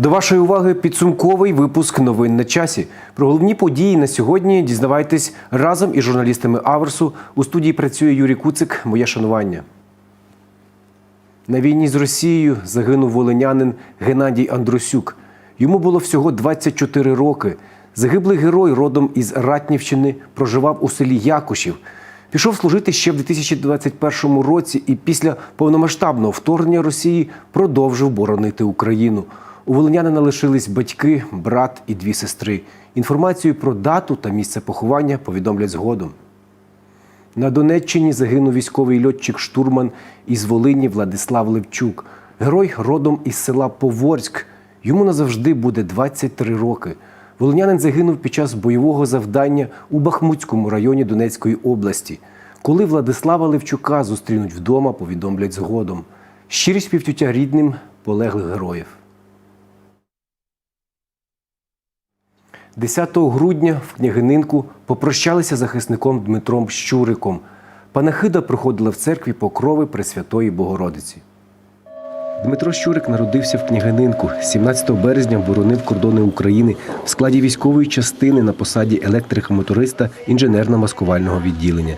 До вашої уваги підсумковий випуск новин на часі. Про головні події на сьогодні дізнавайтесь разом із журналістами Аверсу. У студії працює Юрій Куцик. Моє шанування. На війні з Росією загинув волинянин Геннадій Андрусюк. Йому було всього 24 роки. Загиблий герой родом із Ратнівщини проживав у селі Якушів. Пішов служити ще в 2021 році і після повномасштабного вторгнення Росії продовжив боронити Україну. У волинянина лишились батьки, брат і дві сестри. Інформацію про дату та місце поховання повідомлять згодом. На Донеччині загинув військовий льотчик-штурман із Волині Владислав Левчук. Герой родом із села Поворськ. Йому назавжди буде 23 роки. Волинянин загинув під час бойового завдання у Бахмутському районі Донецької області. Коли Владислава Левчука зустрінуть вдома, повідомлять згодом. Щирі співчуття рідним полеглих героїв. 10 грудня в княгининку попрощалися захисником Дмитром Щуриком. Панахида проходила в церкві покрови Пресвятої Богородиці. Дмитро Щурик народився в княгининку. 17 березня боронив кордони України в складі військової частини на посаді електрика-моториста інженерно-маскувального відділення.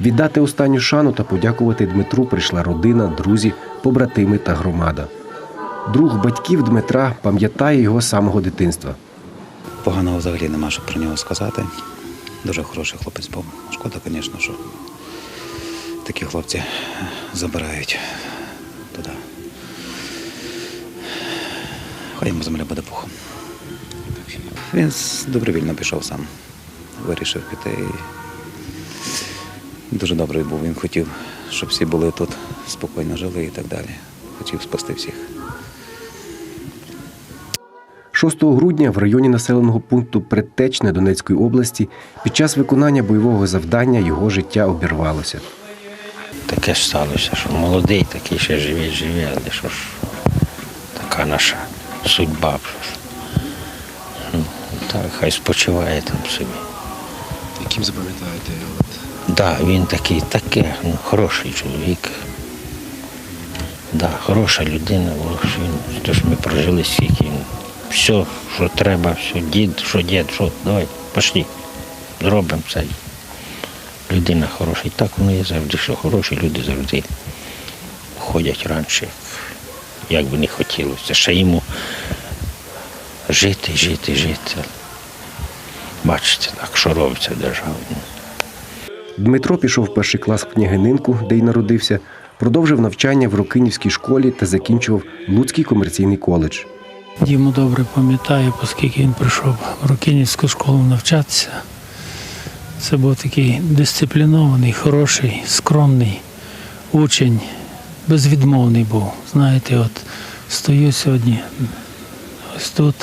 Віддати останню шану та подякувати Дмитру прийшла родина, друзі, побратими та громада. Друг батьків Дмитра пам'ятає його самого дитинства. Поганого взагалі нема що про нього сказати. Дуже хороший хлопець був. Шкода, звісно, що такі хлопці забирають туди. Хай йому земля буде пухом. Він добровільно пішов сам. Вирішив піти. Дуже добрий був. Він хотів, щоб всі були тут, спокійно жили і так далі. Хотів спасти всіх. 6 грудня в районі населеного пункту Предтечне Донецької області під час виконання бойового завдання його життя обірвалося. Таке ж сталося, що молодий такий ще живе, живе, але що ж така наша судьба. Ну, Так, хай спочиває там собі. Яким запам'ятаєте його? Да, він такий, таке, ну, хороший чоловік. Да, хороша людина, була, що він, то ж ми прожили стільки. Все, що треба, все, дід, що дід, що, давай, пошли, зробимо це. Людина хороша. І так воно є завжди, що хороші люди завжди ходять раніше, як би не хотілося. Ще йому жити, жити, жити. Бачите, так, що робиться в. Дмитро пішов в перший клас в княгининку, де й народився, продовжив навчання в Рокинівській школі та закінчував Луцький комерційний коледж. Діму добре пам'ятаю, оскільки він прийшов в Рокинівську школу навчатися. Це був такий дисциплінований, хороший, скромний учень, безвідмовний був. Знаєте, от стою сьогодні ось тут.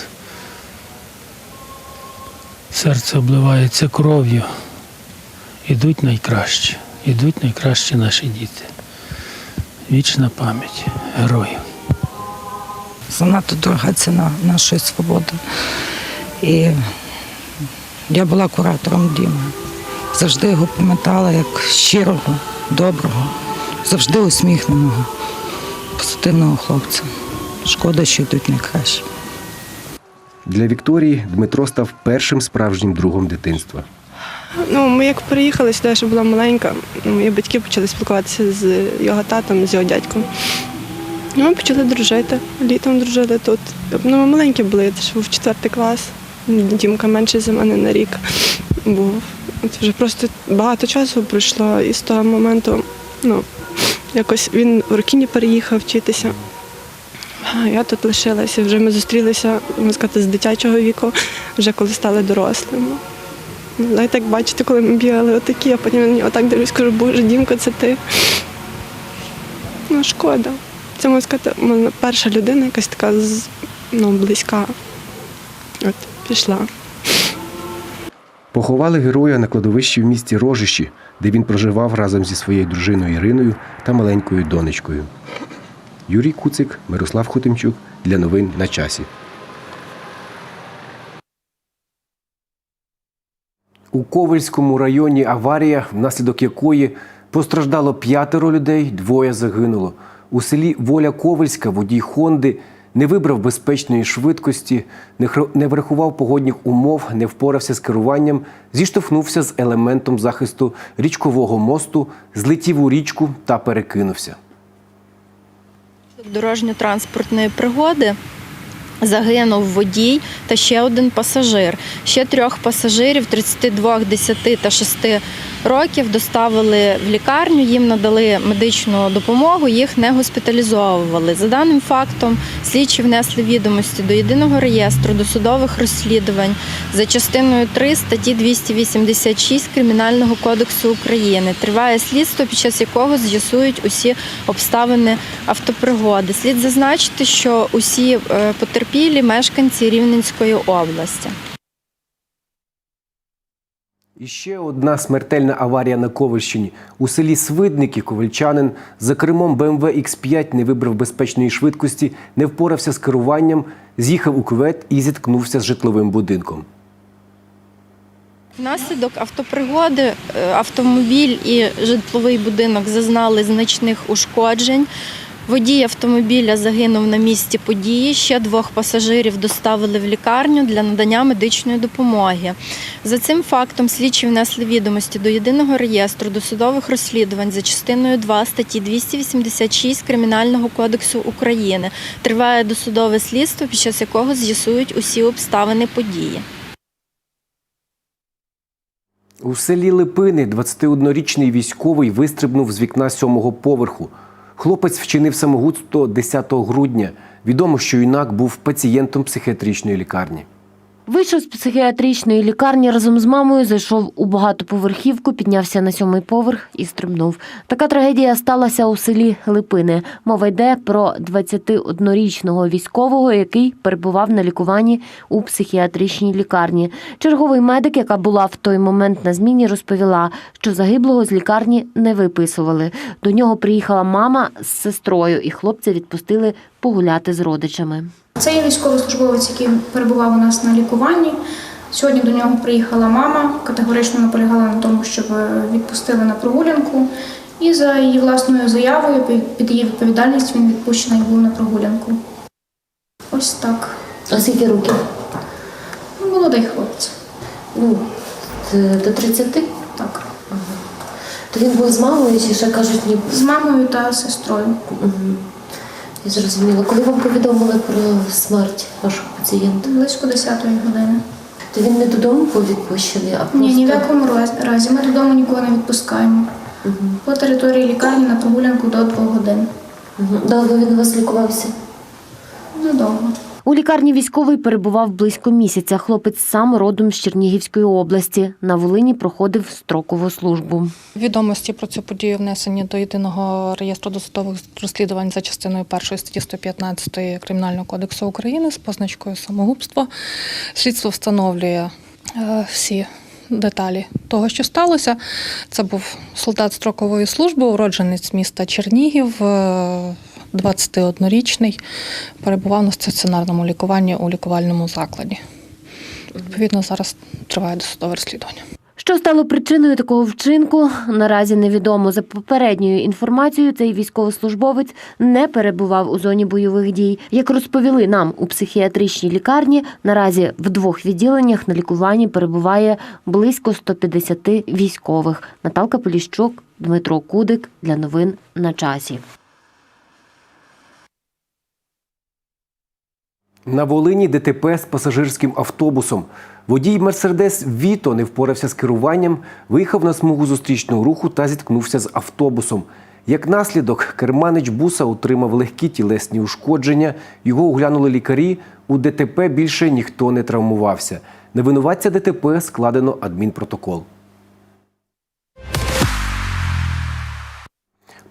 Серце обливається кров'ю. Ідуть найкращі, ідуть найкращі наші діти. Вічна пам'ять героїв. Занадто дорога ціна нашої свободи. І я була куратором Діми. Завжди його пам'ятала як щирого, доброго, завжди усміхненого, позитивного хлопця. Шкода, що йдуть найкраще. Для Вікторії Дмитро став першим справжнім другом дитинства. Ну, ми як переїхали сюди, я ще була маленька, мої батьки почали спілкуватися з його татом, з його дядьком. І ми почали дружити. Літом дружили тут. Ну, ми маленькі були, я теж був четвертий клас. Дімка менший за мене на рік був. От вже просто багато часу пройшло, і з того моменту, ну, якось він в Рокіні переїхав вчитися. А я тут лишилася. Вже ми зустрілися, можна сказати, з дитячого віку, вже коли стали дорослими. Ну, Знаєте, як бачите, коли ми бігали отакі, а потім я так дивлюсь, кажу, боже, Дімко, це ти. Ну, шкода. Це можна сказати, перша людина, якась така ну, близька. От, пішла. Поховали героя на кладовищі в місті Рожищі, де він проживав разом зі своєю дружиною Іриною та маленькою донечкою. Юрій Куцик, Мирослав Хотимчук для новин на часі. У Ковельському районі аварія, внаслідок якої постраждало п'ятеро людей, двоє загинуло. У селі Воля Ковельська водій Хонди не вибрав безпечної швидкості, не врахував погодних умов, не впорався з керуванням, зіштовхнувся з елементом захисту річкового мосту, злетів у річку та перекинувся. дорожньо-транспортної пригоди. Загинув водій та ще один пасажир. Ще трьох пасажирів 32, 10 та 6 років доставили в лікарню, їм надали медичну допомогу, їх не госпіталізовували. За даним фактом, слідчі внесли відомості до єдиного реєстру досудових розслідувань за частиною 3 статті 286 Кримінального кодексу України. Триває слідство, під час якого з'ясують усі обставини автопригоди. Слід зазначити, що усі е, потерпілі мешканці Рівненської області. І ще одна смертельна аварія на Ковальщині. У селі Свидники ковальчанин за кермом БМВ X5 не вибрав безпечної швидкості, не впорався з керуванням, з'їхав у кювет і зіткнувся з житловим будинком. Внаслідок автопригоди е, автомобіль і житловий будинок зазнали значних ушкоджень. Водій автомобіля загинув на місці події. Ще двох пасажирів доставили в лікарню для надання медичної допомоги. За цим фактом слідчі внесли відомості до єдиного реєстру досудових розслідувань за частиною 2 статті 286 Кримінального кодексу України. Триває досудове слідство, під час якого з'ясують усі обставини події. У селі Липини 21-річний військовий вистрибнув з вікна сьомого поверху. Хлопець вчинив самогубство 10 грудня. Відомо, що юнак був пацієнтом психіатричної лікарні. Вийшов з психіатричної лікарні разом з мамою, зайшов у багатоповерхівку, піднявся на сьомий поверх і стрибнув. Така трагедія сталася у селі Липини. Мова йде про 21-річного військового, який перебував на лікуванні у психіатричній лікарні. Черговий медик, яка була в той момент на зміні, розповіла, що загиблого з лікарні не виписували. До нього приїхала мама з сестрою, і хлопця відпустили погуляти з родичами. Це є військовослужбовець, який перебував у нас на лікуванні. Сьогодні до нього приїхала мама, категорично наполягала на тому, щоб е, відпустили на прогулянку. І за її власною заявою, під- її відповідальність, він відпущений був на прогулянку. Ось так. А скільки років? Ну, Молодий хлопець. Ну, до 30? Так. То він був з мамою, чи ще кажуть, ні. З мамою та сестрою. Мгм. Я зрозуміла. Коли вам повідомили про смерть вашого пацієнта, Близько 10-ї години. то він не додому був відпущений, а просто... Ні, ні в якому разі. Ми додому нікого не відпускаємо. Угу. По території лікарні на прогулянку до 2 годин. Угу. Довго він у вас лікувався? У лікарні військовий перебував близько місяця. Хлопець сам родом з Чернігівської області. На Волині проходив строкову службу. Відомості про цю подію внесені до єдиного реєстру досудових розслідувань за частиною 1 статті 115 Кримінального кодексу України з позначкою самогубство. Слідство встановлює е, всі деталі того, що сталося. Це був солдат строкової служби, уродженець міста Чернігів. Е, 21-річний, перебував на стаціонарному лікуванні у лікувальному закладі. Відповідно, зараз триває досудове розслідування. Що стало причиною такого вчинку, наразі невідомо. За попередньою інформацією, цей військовослужбовець не перебував у зоні бойових дій. Як розповіли нам у психіатричній лікарні, наразі в двох відділеннях на лікуванні перебуває близько 150 військових. Наталка Поліщук, Дмитро Кудик для новин на часі. На Волині ДТП з пасажирським автобусом. Водій Мерседес Віто не впорався з керуванням, виїхав на смугу зустрічного руху та зіткнувся з автобусом. Як наслідок, керманич буса отримав легкі тілесні ушкодження. Його оглянули лікарі. У ДТП більше ніхто не травмувався. На винуватця ДТП складено адмінпротокол.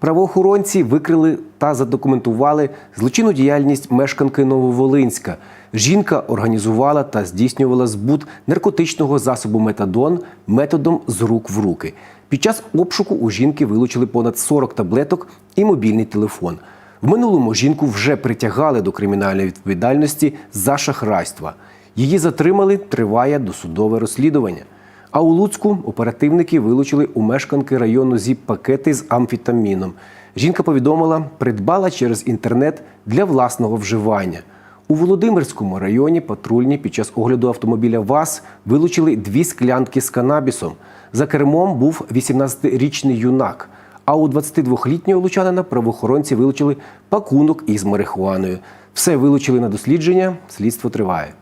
Правоохоронці викрили та задокументували злочинну діяльність мешканки Нововолинська. Жінка організувала та здійснювала збут наркотичного засобу метадон методом з рук в руки. Під час обшуку у жінки вилучили понад 40 таблеток і мобільний телефон. В минулому жінку вже притягали до кримінальної відповідальності за шахрайства. Її затримали, триває досудове розслідування. А у Луцьку оперативники вилучили у мешканки району ЗІП пакети з амфітаміном. Жінка повідомила, придбала через інтернет для власного вживання. У Володимирському районі патрульні під час огляду автомобіля ВАЗ вилучили дві склянки з канабісом. За кермом був 18-річний юнак. А у 22-літнього лучанина правоохоронці вилучили пакунок із марихуаною. Все вилучили на дослідження. Слідство триває.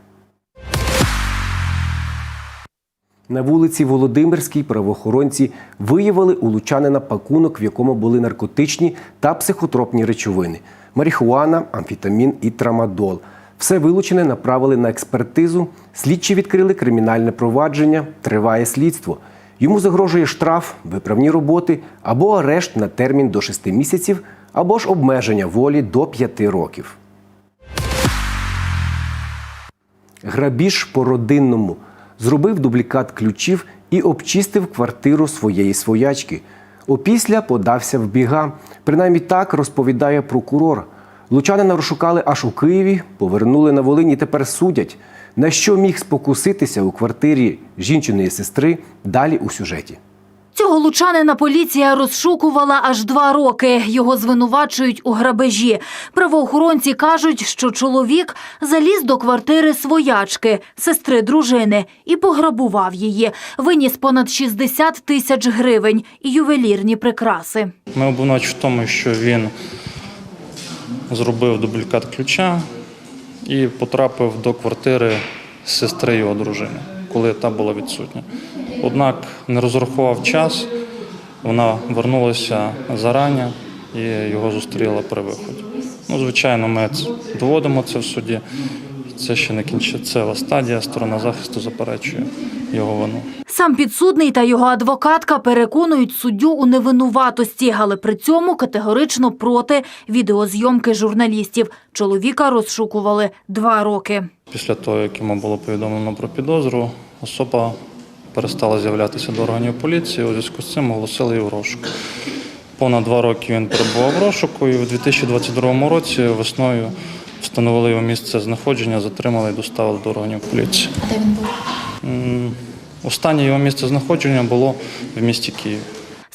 На вулиці Володимирській правоохоронці виявили у лучанина пакунок, в якому були наркотичні та психотропні речовини: марихуана, амфетамін і трамадол. Все вилучене направили на експертизу. Слідчі відкрили кримінальне провадження. Триває слідство. Йому загрожує штраф, виправні роботи або арешт на термін до 6 місяців, або ж обмеження волі до 5 років. Грабіж по родинному. Зробив дублікат ключів і обчистив квартиру своєї своячки. Опісля подався в біга. Принаймні так розповідає прокурор. Лучанина розшукали аж у Києві, повернули на Волині тепер судять. На що міг спокуситися у квартирі жінчиної сестри далі у сюжеті. Цього лучанина поліція розшукувала аж два роки. Його звинувачують у грабежі. Правоохоронці кажуть, що чоловік заліз до квартири своячки, сестри дружини, і пограбував її. Виніс понад 60 тисяч гривень і ювелірні прикраси. Ми обвинувачуємо в тому, що він зробив дублікат ключа і потрапив до квартири сестри його дружини, коли та була відсутня. Однак не розрахував час, вона вернулася зарані і його зустріла при виході. Ну, звичайно, ми доводимо це в суді. Це ще не кінцева стадія. Сторона захисту заперечує його вину. Сам підсудний та його адвокатка переконують суддю у невинуватості, але при цьому категорично проти відеозйомки журналістів. Чоловіка розшукували два роки. Після того, як йому було повідомлено про підозру, особа перестала з'являтися до органів поліції. У зв'язку з цим оголосили її в розшук. Понад два роки він перебував в розшуку і у 2022 році весною встановили його місце знаходження, затримали і доставили до органів поліції. Де він був? Останнє його місце знаходження було в місті Києві.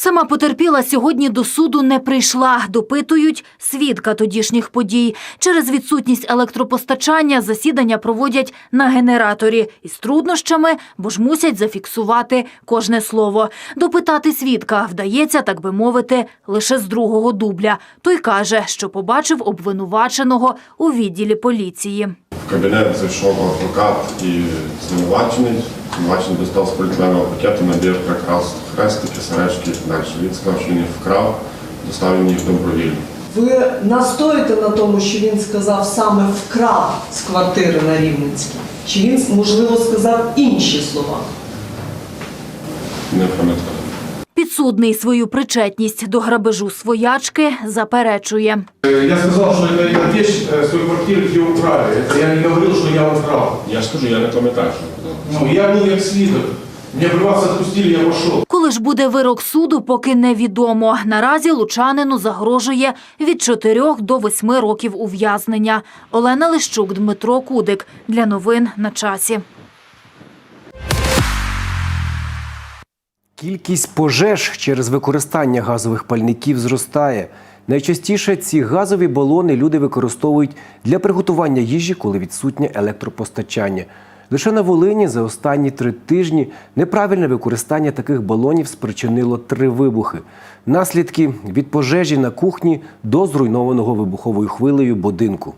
Сама потерпіла сьогодні до суду не прийшла. Допитують свідка тодішніх подій. Через відсутність електропостачання засідання проводять на генераторі із труднощами, бо ж мусять зафіксувати кожне слово. Допитати свідка вдається, так би мовити, лише з другого дубля. Той каже, що побачив обвинуваченого у відділі поліції. В кабінет зайшов адвокат і звинувачений. Звинувачений достав з поліетиленового пакету набір прикрас, хрестики, сережки і так далі. Він сказав, що він їх вкрав, доставив їх добровільно. Ви настоїте на тому, що він сказав саме вкрав з квартири на Рівненській? Чи він, можливо, сказав інші слова? Не пам'ятаю. Підсудний свою причетність до грабежу своячки заперечує. Я сказал, что это эта вещь э, с той квартиры, где украли. Это я не говорил, что я украл. Я ж кажу, я не пам'ятаю, що казав. Ну, я был как свидок. Меня при вас отпустили, я пошел. Коли ж буде вирок суду, поки невідомо. Наразі лучанину загрожує від 4 до 8 років ув'язнення. Олена Лищук, Дмитро Кудик. Для новин на часі. Кількість пожеж через використання газових пальників зростає. Найчастіше ці газові балони люди використовують для приготування їжі, коли відсутнє електропостачання. Лише на Волині за останні три тижні неправильне використання таких балонів спричинило три вибухи. Наслідки від пожежі на кухні до зруйнованого вибуховою хвилею будинку.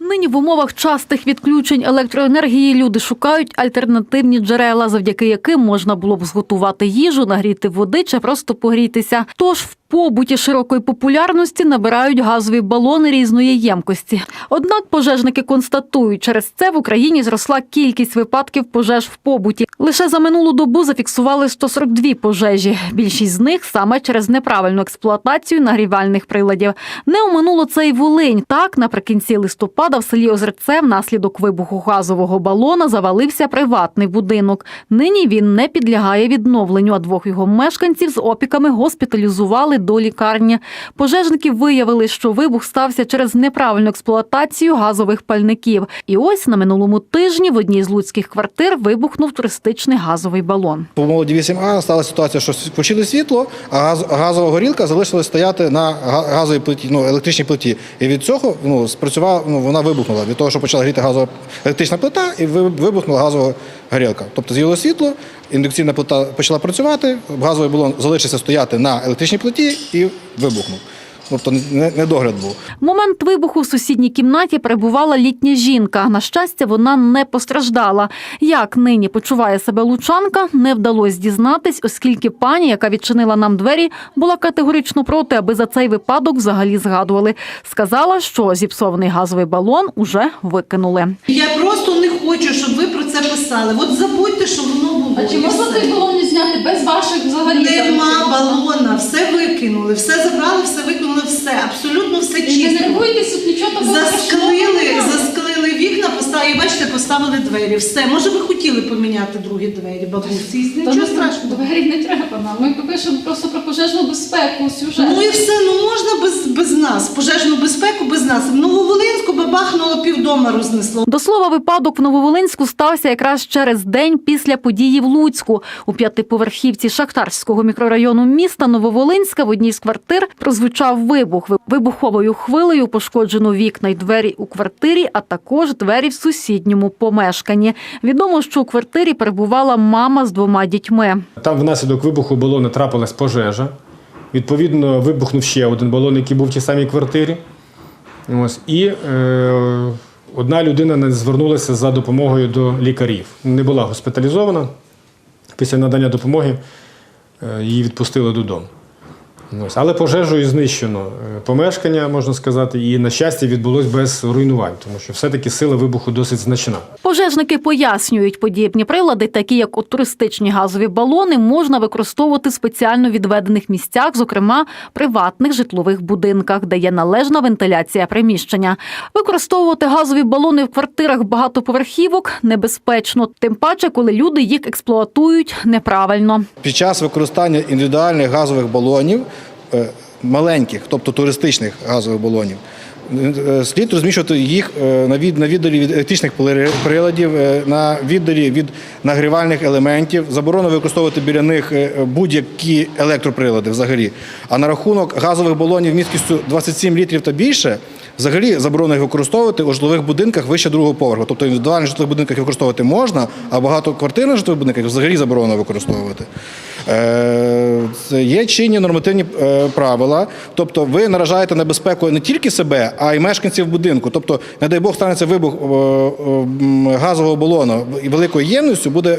Нині в умовах частих відключень електроенергії люди шукають альтернативні джерела, завдяки яким можна було б зготувати їжу, нагріти води чи просто погрітися. Тож в побуті широкої популярності набирають газові балони різної ємкості. Однак пожежники констатують, через це в Україні зросла кількість випадків пожеж в побуті. Лише за минулу добу зафіксували 142 пожежі. Більшість з них саме через неправильну експлуатацію нагрівальних приладів. Не оминуло це й Волинь. Так, наприкінці листопада в селі Озерце внаслідок вибуху газового балона завалився приватний будинок. Нині він не підлягає відновленню, а двох його мешканців з опіками госпіталізували до лікарні. Пожежники виявили, що вибух стався через неправильну експлуатацію газових пальників. І ось на минулому тижні в одній з луцьких квартир вибухнув туристичний газовий балон. По молоді 8А стала ситуація, що включили світло, а газова горілка залишилась стояти на га- газовій плиті, ну, електричній плиті. І від цього ну, спрацювала, ну, вона вибухнула. Від того, що почала гріти газова електрична плита, і вибухнула газова горілка. Тобто з'явилося світло, індукційна плита почала працювати, газовий балон залишився стояти на електричній плиті і вибухнув. Тобто не- недогляд був. Момент вибуху в сусідній кімнаті перебувала літня жінка. На щастя, вона не постраждала. Як нині почуває себе лучанка, не вдалося дізнатись, оскільки пані, яка відчинила нам двері, була категорично проти, аби за цей випадок взагалі згадували. Сказала, що зіпсований газовий балон уже викинули. Я просто не хочу, щоб ви про це писали. От забудьте, що воно було. А чи можна цей балон зняти без ваших взагалі? Нема балона, все викинули, все забрали, все викинули, все, абсолютно все І не чисто. нервуйтесь, тут нічого такого Засклили, засклили вікна, поставили, бачите, поставили двері. Все. Може, ви хотіли поміняти другі двері, бабусі? І Та Нічого страшного. Двері не треба нам. Ми пишемо просто про пожежну безпеку, сюжет. Ну і все, ну можна без, без нас. Пожежну безпеку без нас. В Нововолинську бабахнуло півдома рознесло. До слова, випадок в Нововолинську стався якраз через день після події в Луцьку. У п'ятиповерхівці Шахтарського мікрорайону міста Нововолинська в одній з квартир прозвучав вибух. Вибуховою хвилею пошкоджено вікна й двері у квартирі, а також двері в сусідньому помешканні. Відомо, що у квартирі перебувала мама з двома дітьми. Там внаслідок вибуху балону трапилась пожежа. Відповідно, вибухнув ще один балон, який був в тій самій квартирі. Ось. І е, одна людина не звернулася за допомогою до лікарів. Не була госпіталізована. Після надання допомоги е, її відпустили додому. Ось. Але пожежею знищено е, помешкання, можна сказати, і, на щастя, відбулось без руйнувань, тому що все-таки сила вибуху досить значна. Пожежники пояснюють, подібні прилади, такі як от туристичні газові балони, можна використовувати в спеціально відведених місцях, зокрема приватних житлових будинках, де є належна вентиляція приміщення. Використовувати газові балони в квартирах багатоповерхівок небезпечно, тим паче, коли люди їх експлуатують неправильно. Під час використання індивідуальних газових балонів, маленьких, тобто туристичних газових балонів, е, слід розміщувати їх е, на від- на віддалі від електричних приладів, е, на віддалі від нагрівальних елементів. Заборонено використовувати біля них е, будь-які електроприлади взагалі. А на рахунок газових балонів місткістю 27 літрів та більше. Взагалі заборонено їх використовувати у житлових будинках вище другого поверху. Тобто індивідуальних житлових будинках використовувати можна, а багатоквартирних житлових будинках взагалі заборонено використовувати. Е, є чинні нормативні е, правила. Тобто ви наражаєте на не тільки себе, а й мешканців будинку. Тобто, не дай Бог, станеться вибух е, газового балону великою ємністю буде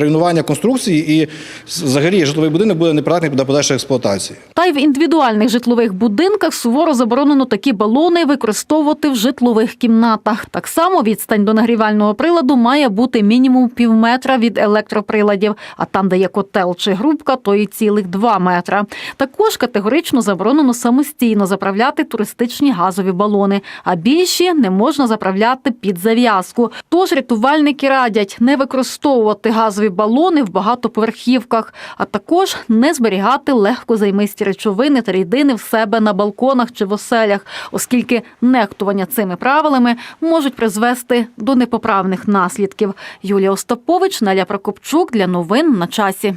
руйнування конструкції, і взагалі житловий будинок буде непридатний до подальшої експлуатації. Та й в індивідуальних житлових будинках суворо заборонено такі балони використовувати в житлових кімнатах. Так само відстань до нагрівального приладу має бути мінімум пів метра від електроприладів, а там, де є котел чи грубка, то і цілих два метра. Також категорично заборонено самостійно заправляти туристичні газові балони, а більші не можна заправляти під зав'язку. Тож рятувальники радять не використовувати газові балони в багатоповерхівках, а також не зберігати легкозаймисті речовини та рідини в себе на балконах чи в оселях, оскільки нехтування цими правилами можуть призвести до непоправних наслідків. Юлія Остапович, Наля Прокопчук для новин на часі.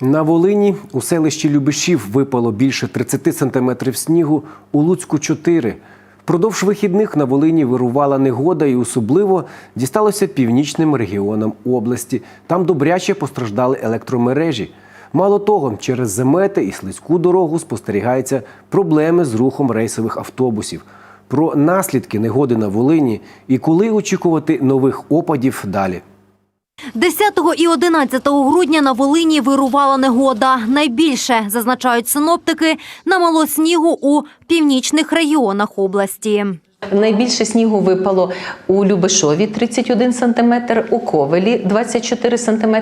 На Волині у селищі Любишів випало більше 30 сантиметрів снігу, у Луцьку 4. Впродовж вихідних на Волині вирувала негода і особливо дісталося північним регіонам області. Там добряче постраждали електромережі. Мало того, через замети і слизьку дорогу спостерігаються проблеми з рухом рейсових автобусів. Про наслідки негоди на Волині і коли очікувати нових опадів далі. 10 і 11 грудня на Волині вирувала негода. Найбільше, зазначають синоптики, намало снігу у північних регіонах області. Найбільше снігу випало у Любешові 31 см, у Ковелі 24 см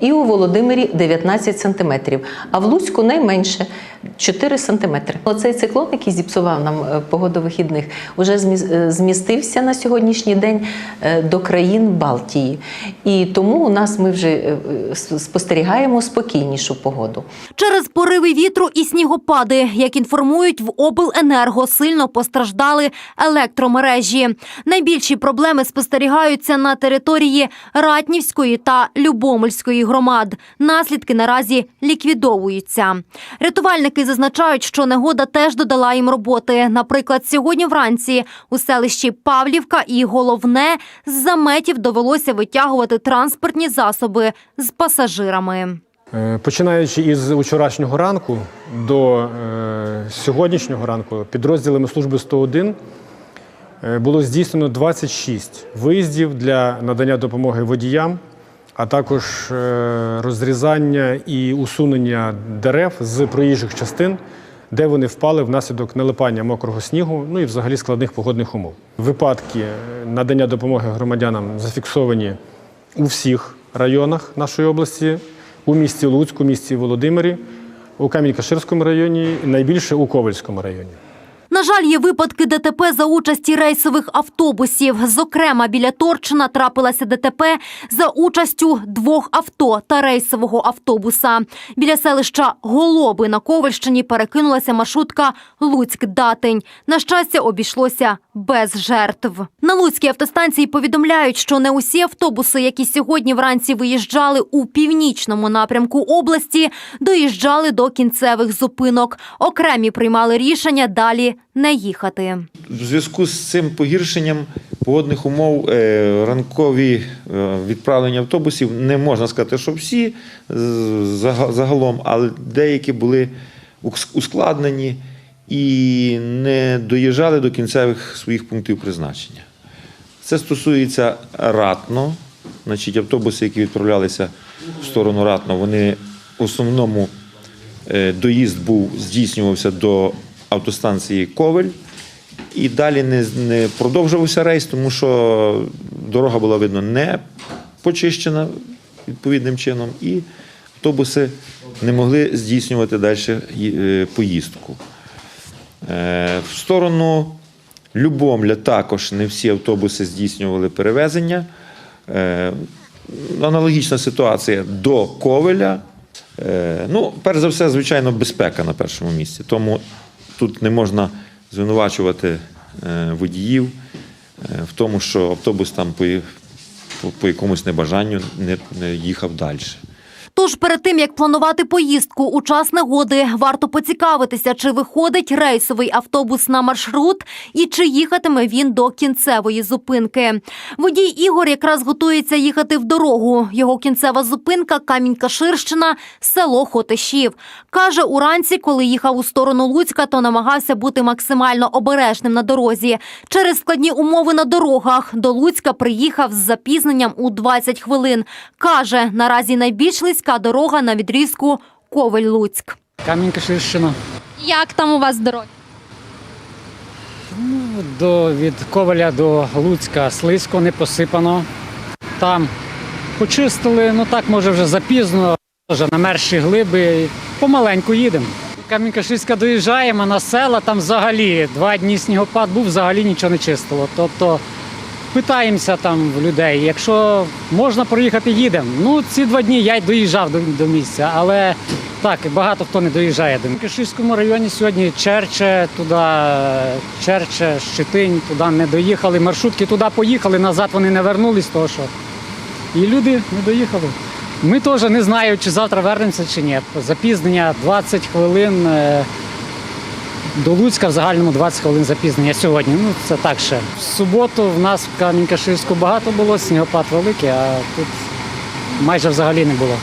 і у Володимирі 19 см, а в Луцьку найменше 4 см. Оцей циклон, який зіпсував нам е, погоду вихідних, уже е, змістився на сьогоднішній день е, до країн Балтії. І тому у нас ми вже спостерігаємо спокійнішу погоду. Через пориви вітру і снігопади, як інформують в обленерго, сильно постраждали електромережі. Найбільші проблеми спостерігаються на території Ратнівської та Любомельської громад. Наслідки наразі ліквідовуються. Рятувальники зазначають, що негода теж додала їм роботи. Наприклад, сьогодні вранці у селищі Павлівка і головне з заметів довелося витягувати транспортні засоби з пасажирами. Е, Починаючи із вчорашнього ранку до е, сьогоднішнього ранку підрозділами служби 101 е, було здійснено 26 виїздів для надання допомоги водіям, а також е, розрізання і усунення дерев з проїжджих частин, де вони впали внаслідок налипання мокрого снігу, ну і взагалі складних погодних умов. Випадки е, надання допомоги громадянам зафіксовані у всіх районах нашої області, у місті Луцьку, місті Володимирі, у Камінь-Каширському районі найбільше у Ковальському районі. На жаль, є випадки ДТП за участі рейсових автобусів. Зокрема, біля Торчина трапилася ДТП за участю двох авто та рейсового автобуса. Біля селища Голоби на Ковальщині перекинулася маршрутка Луцьк-Датень. На щастя, обійшлося без жертв. На Луцькій автостанції повідомляють, що не усі автобуси, які сьогодні вранці виїжджали у північному напрямку області, доїжджали до кінцевих зупинок. Окремі приймали рішення далі не їхати. В зв'язку з цим погіршенням погодних умов е, ранкові е, відправлення автобусів не можна сказати, що всі загалом, але деякі були ускладнені і не доїжджали до кінцевих своїх пунктів призначення. Це стосується ратно, значить автобуси, які відправлялися в сторону ратно, вони в основному е, доїзд був здійснювався до автостанції Ковель. І далі не, не продовжувався рейс, тому що дорога була видно не почищена відповідним чином, і автобуси не могли здійснювати далі е, поїздку. Е, В сторону Любомля також не всі автобуси здійснювали перевезення. Е, Аналогічна ситуація до Ковеля. Ну, перш за все, звичайно, безпека на першому місці. Тому тут не можна звинувачувати е, водіїв е, в тому, що автобус там по, якомусь небажанню не, не їхав далі. Тож перед тим як планувати поїздку у час негоди, варто поцікавитися, чи виходить рейсовий автобус на маршрут і чи їхатиме він до кінцевої зупинки. Водій Ігор якраз готується їхати в дорогу. Його кінцева зупинка Камінь-Каширщина, село Хотишів. Каже, уранці, коли їхав у сторону Луцька, то намагався бути максимально обережним на дорозі. Через складні умови на дорогах до Луцька приїхав з запізненням у 20 хвилин. Каже, наразі найбільш близька дорога на відрізку Ковель-Луцьк. Камінь-Каширщина. Як там у вас дороги? До, від Коваля до Луцька слизько, не посипано. Там почистили, ну так може вже запізно, вже намерші глиби. Помаленьку їдемо. Камінь-Каширська доїжджаємо на села, там взагалі два дні снігопад був, взагалі нічого не чистило. Тобто питаємося там в людей, якщо можна проїхати, їдемо. Ну, ці два дні я доїжджав до, до місця, але так, багато хто не доїжджає. В Кишівському районі сьогодні Черче, туди Черче, Щетинь, туди не доїхали. Маршрутки туди поїхали, назад вони не вернулись, того що. І люди не доїхали. Ми теж не знаю, чи завтра вернемося, чи ні. Запізнення 20 хвилин. До Луцька в загальному 20 хвилин запізнення сьогодні. Ну це так ще. В суботу в нас в Камінь-Каширську багато було, снігопад великий, а тут майже взагалі не було.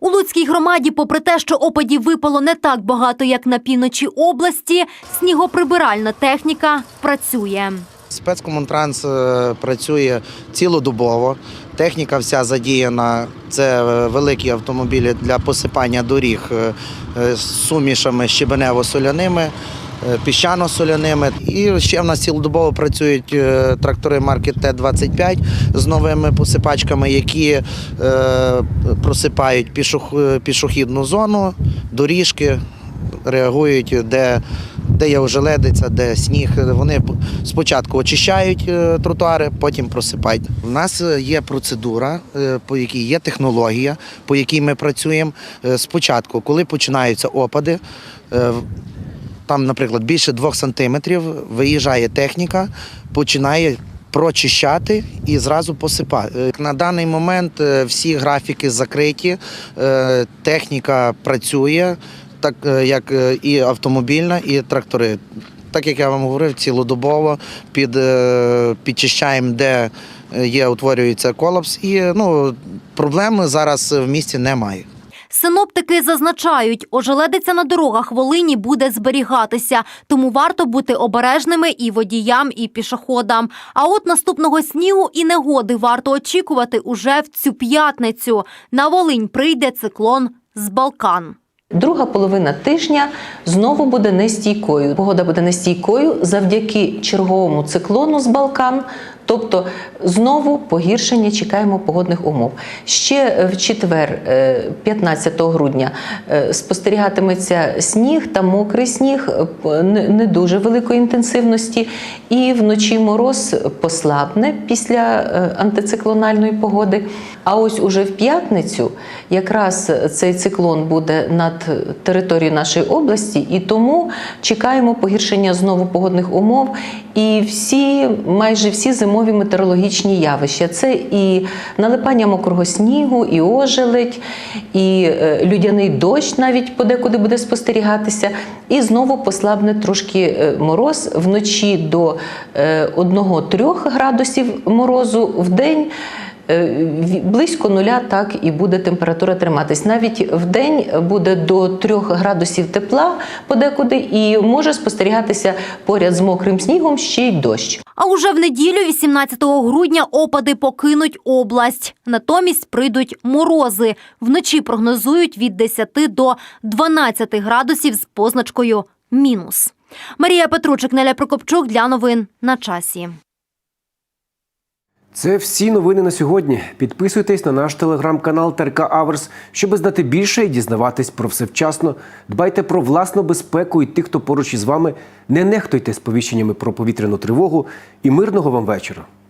У Луцькій громаді, попри те, що опадів випало не так багато, як на півночі області, снігоприбиральна техніка працює. Спецкомунтранс е, працює цілодобово. Техніка вся задіяна. Це е, великі автомобілі для посипання доріг е, з сумішами щебенево-соляними. Е, піщано-соляними. І ще в нас цілодобово працюють е, трактори марки Т-25 з новими посипачками, які е, просипають пішох- пішохідну зону, доріжки, реагують, де, де є ожеледиця, де сніг. Вони спочатку очищають тротуари, потім просипають. У нас є процедура, по якій є технологія, по якій ми працюємо. Спочатку, коли починаються опади, там, наприклад, більше двох сантиметрів, виїжджає техніка, починає. Прочищати і зразу посипати. На даний момент е, всі графіки закриті, е, техніка працює, так е, як е, і автомобільна, і трактори. Так як я вам говорив, цілодобово під, е, підчищаємо, де е, є, утворюється колапс, і ну, проблеми зараз в місті немає. Синоптики зазначають, ожеледиця на дорогах Волині буде зберігатися, тому варто бути обережними і водіям, і пішоходам. А от наступного снігу і негоди варто очікувати уже в цю п'ятницю. На Волинь прийде циклон з Балкан. Друга половина тижня знову буде нестійкою. Погода буде нестійкою завдяки черговому циклону з Балкан. Тобто знову погіршення чекаємо погодних умов. Ще в четвер, е, 15 грудня, е, спостерігатиметься сніг та мокрий сніг е, не дуже великої інтенсивності, і вночі мороз послабне після е, антициклональної погоди. А ось уже в п'ятницю якраз цей циклон буде над територією нашої області, і тому чекаємо погіршення знову погодних умов. І всі, майже всі зимові метеорологічні явища. Це і налипання мокрого снігу, і ожеледь, і е, людяний дощ навіть подекуди буде спостерігатися. І знову послабне трошки е, мороз вночі до 1-3 градусів морозу в день. Е, Близько нуля так і буде температура триматись. Навіть в день буде до 3 градусів тепла подекуди, і може спостерігатися поряд з мокрим снігом ще й дощ. А уже в неділю, 18 грудня, опади покинуть область. Натомість прийдуть морози. Вночі прогнозують від 10 до 12 градусів з позначкою мінус. Марія Петручик, Неля Прокопчук для новин на часі. Це всі новини на сьогодні. Підписуйтесь на наш телеграм-канал ТРК Аверс, щоб знати більше і дізнаватись про все вчасно. Дбайте про власну безпеку і тих, хто поруч із вами. Не нехтуйте сповіщеннями про повітряну тривогу і мирного вам вечора. –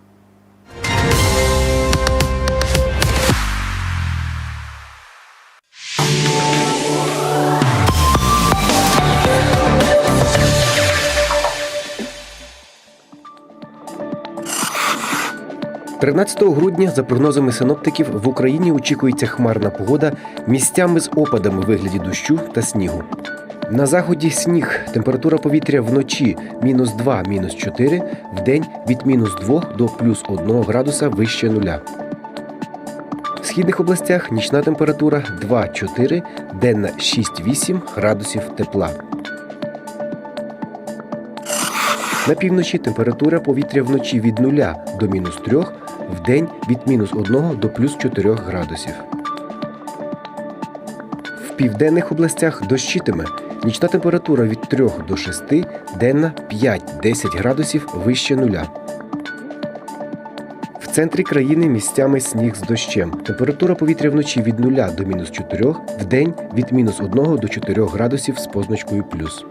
13 грудня, за прогнозами синоптиків, в Україні очікується хмарна погода місцями з опадами в вигляді дощу та снігу. На заході сніг, температура повітря вночі мінус 2, мінус 4, вдень від мінус 2 до плюс 1 градуса вище нуля. В східних областях нічна температура 2-4, денна 6-8 градусів тепла. На півночі температура повітря вночі від 0 до мінус 3, вдень від мінус 1 до плюс 4 градусів. В південних областях дощитиме. Нічна температура від 3 до 6, денна 5-10 градусів вище нуля. В центрі країни місцями сніг з дощем. Температура повітря вночі від 0 до мінус 4, вдень від мінус 1 до 4 градусів з позначкою плюс.